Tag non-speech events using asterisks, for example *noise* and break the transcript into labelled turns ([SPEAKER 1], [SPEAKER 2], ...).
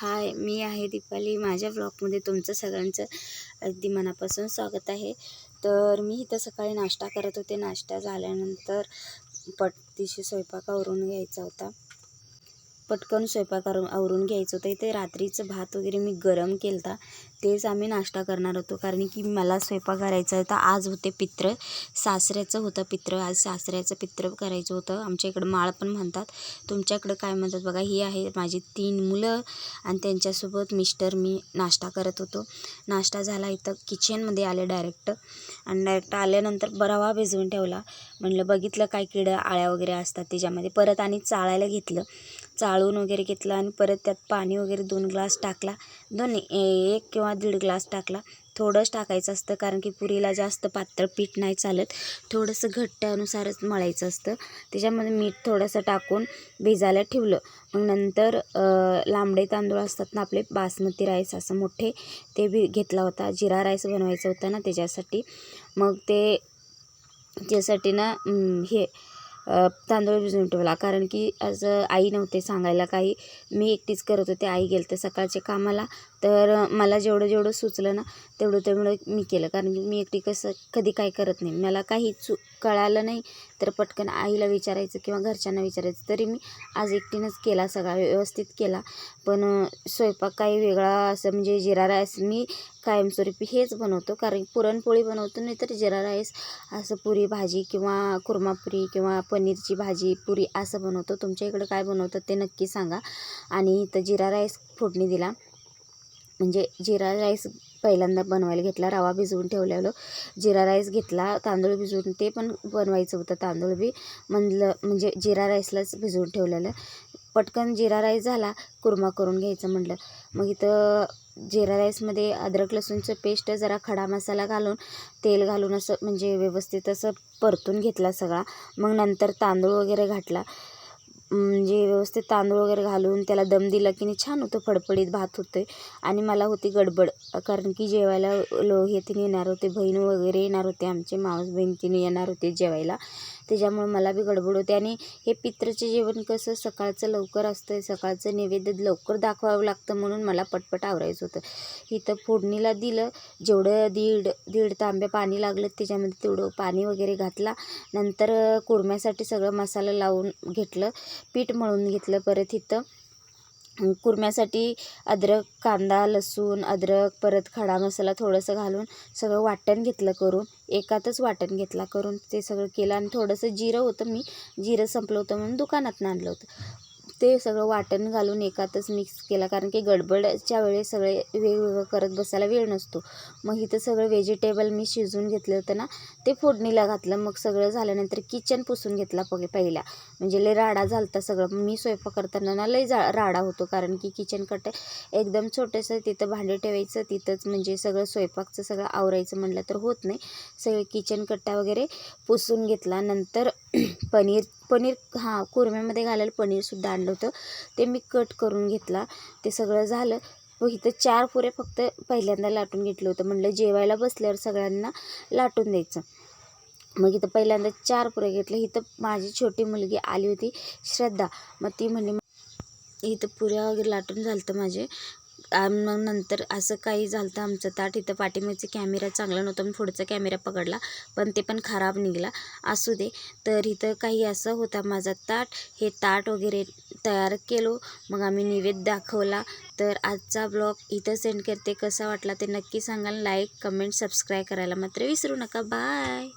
[SPEAKER 1] हाय मी आहे दीपाली. माझ्या ब्लॉगमध्ये तुमचं सगळ्यांचं अगदी मनापासून स्वागत आहे. तर मी इथं सकाळी नाश्ता करत होते. नाश्ता झाल्यानंतर पटदिशी स्वयंपाक आवरून घ्यायचा होता. पटकन स्वयंपाक आवरून आवरून घ्यायचं होतं. इथे रात्रीचं भात वगैरे मी गरम केला होता तेच आम्ही नाश्ता करणार होतो. कारण की मला स्वयंपाक करायचा होता. आज होते पित्र. सासऱ्याचं होतं पित्र. आज सासऱ्याचं पित्र करायचं होतं. आमच्या इकडं माळ पण म्हणतात. तुमच्याकडं काय म्हणतात बघा? ही आहे माझी तीन मुलं आणि त्यांच्यासोबत मिस्टर मी नाश्ता करत होतो. नाश्ता झाला इथं किचनमध्ये आले डायरेक्ट. आणि डायरेक्ट आल्यानंतर बरावा भिजवून ठेवला. म्हणलं बघितलं काय किडं आळ्या वगैरे असतात त्याच्यामध्ये. परत आणि चाळायला घेतलं. चाळून वगैरे घेतलं आणि परत त्यात पाणी वगैरे दोन ग्लास टाकला. दोन एक किंवा दीड ग्लास टाकला. थोडंच टाकायचं असतं कारण की पुरीला जास्त पातळ पीठ नाही चालत. थोडंसं घट्ट्यानुसारच मळायचं असतं. त्याच्यामध्ये मीठ थोडंसं टाकून भिजायला ठेवलं. मग नंतर लांबडे तांदूळ असतात ना आपले बासमती राईस असं मोठे ते बी घेतला होता. जिरा राईस बनवायचा होता ना त्याच्यासाठी. मग ते त्यासाठी ना हे तांदूळ भिजवून ठेवला. कारण की आज आई नव्हते सांगायला काही. मी एकटीच करत होते. आई गेलते सकाळच्या कामाला. तर मला जेवढं जेवढं सुचलं ना तेवढं तेवढं मी केलं. कारण की मी एकटी कसं कधी काय करत नाही. मला काही चू कळालं नाही तर पटकन आईला विचारायचं किंवा घरच्यांना विचारायचं. तरी मी आज एकटीनंच केला सगळा व्यवस्थित केला. पण स्वयंपाक काही वेगळा असं म्हणजे जिरा राईस मी कायमस्वरूपी हेच बनवतो. कारण पुरणपोळी बनवतो नाही तर जिरा राईस असं पुरी भाजी किंवा कुर्मापुरी किंवा पनीरची भाजी पुरी असं बनवतो. तुमच्या इकडं काय बनवतात ते नक्की सांगा. आणि इथं जिरा राईस फोडणी दिला. म्हणजे जिरा राईस पहिल्यांदा बनवायला घेतला रवा भिजवून ठेवलेलं. जिरा राईस घेतला तांदूळ भिजवून ते पण बनवायचं होतं तांदूळ बी म्हणलं म्हणजे जिरा राईसलाच भिजवून ठेवलेलं. पटकन जिरा राईस झाला कुर्मा करून घ्यायचं म्हटलं मग इथं जिरा राईसमध्ये अद्रक लसूणचं पेस्ट जरा खडा मसाला घालून तेल घालून असं म्हणजे व्यवस्थित असं परतून घेतला सगळा. मग नंतर तांदूळ वगैरे घातला. म्हणजे व्यवस्थित तांदूळ वगैरे घालून त्याला दम दिला की नाही छान होतं फडफडीत भात होते आणि मला होती गडबड कारण की जेवायला लोक हे येणार होते बहीण वगैरे येणार होते आमचे मावस बहीण तिने येणार होते जेवायला. त्याच्यामुळे मला बी गडबड होते. आणि हे पित्रचे जेवण कसं सकाळचं लवकर असतं सकाळचं नैवेद्य लवकर दाखवावं लागतं म्हणून मला पटपट आवरायचं होतं. इथं फोडणीला दिलं जेवढं दीड दीड तांबे पाणी लागलं त्याच्यामध्ये तेवढं पाणी वगैरे घातला. नंतर कुरम्यासाठी सगळं मसाला लावून घेतलं पीठ मळून घेतलं परत इथं. कुरम्यासाठी अद्रक कांदा लसूण अद्रक परत खडा मसाला थोडंसं घालून सगळं वाटण घेतलं करून एकातच वाटण घेतला करून ते सगळं केलं. आणि थोडंसं जिरं होतं मी जिरं संपलं होतं म्हणून दुकानातून आणलं होतं. ते सगळं वाटण घालून एकातच मिक्स केला. कारण की गडबडच्या वेळेस सगळे वेगवेगळं करत बसायला वेळ नसतो. मग इथं सगळं व्हेजिटेबल मी शिजवून घेतलं होतं ना ते फोडणीला घातलं. मग सगळं झाल्यानंतर किचन पुसून घेतला पग पहिला. म्हणजे लय राडा झालता सगळं. मी स्वयंपाक करताना ना लय जा राडा होतो. कारण की किचन कट एकदम छोटंसं तिथं भांडे ठेवायचं. तिथंच म्हणजे सगळं स्वयंपाकचं सगळं आवरायचं म्हटलं तर होत नाही. सगळे किचन कट्टा वगैरे पुसून घेतला. नंतर *clears throat* पनीर पनीर हां कुरम्यामध्ये घालायला पनीरसुद्धा आणलं होतं. ते मी कट करून घेतला. ते सगळं झालं. व इथं चार पुरे फक्त पहिल्यांदा लाटून घेतलं होतं. म्हणलं जेवायला बसल्यावर सगळ्यांना लाटून द्यायचं. मग इथं पहिल्यांदा चार पुरे घेतलं इथं माझी छोटी मुलगी आली होती. श्रद्धा. मग ती म्हणली इथं पुऱ्या वगैरे लाटून झालं होतं माझे. मग नंतर असं काही झालं होतं आमचं. ताट इथं पाठीमागचा कॅमेरा चांगला नव्हता मी पुढचा कॅमेरा पकडला पण ते पण खराब निघाला. असू दे. तर इथं काही असं होता माझा ताट. हे ताट वगैरे तयार केलो. मग आम्ही नैवेद्य दाखवला. तर आजचा ब्लॉग इथं सेंड करते. कसा वाटला ते नक्की सांगाल. लाईक कमेंट सबस्क्राईब करायला मात्र विसरू नका. बाय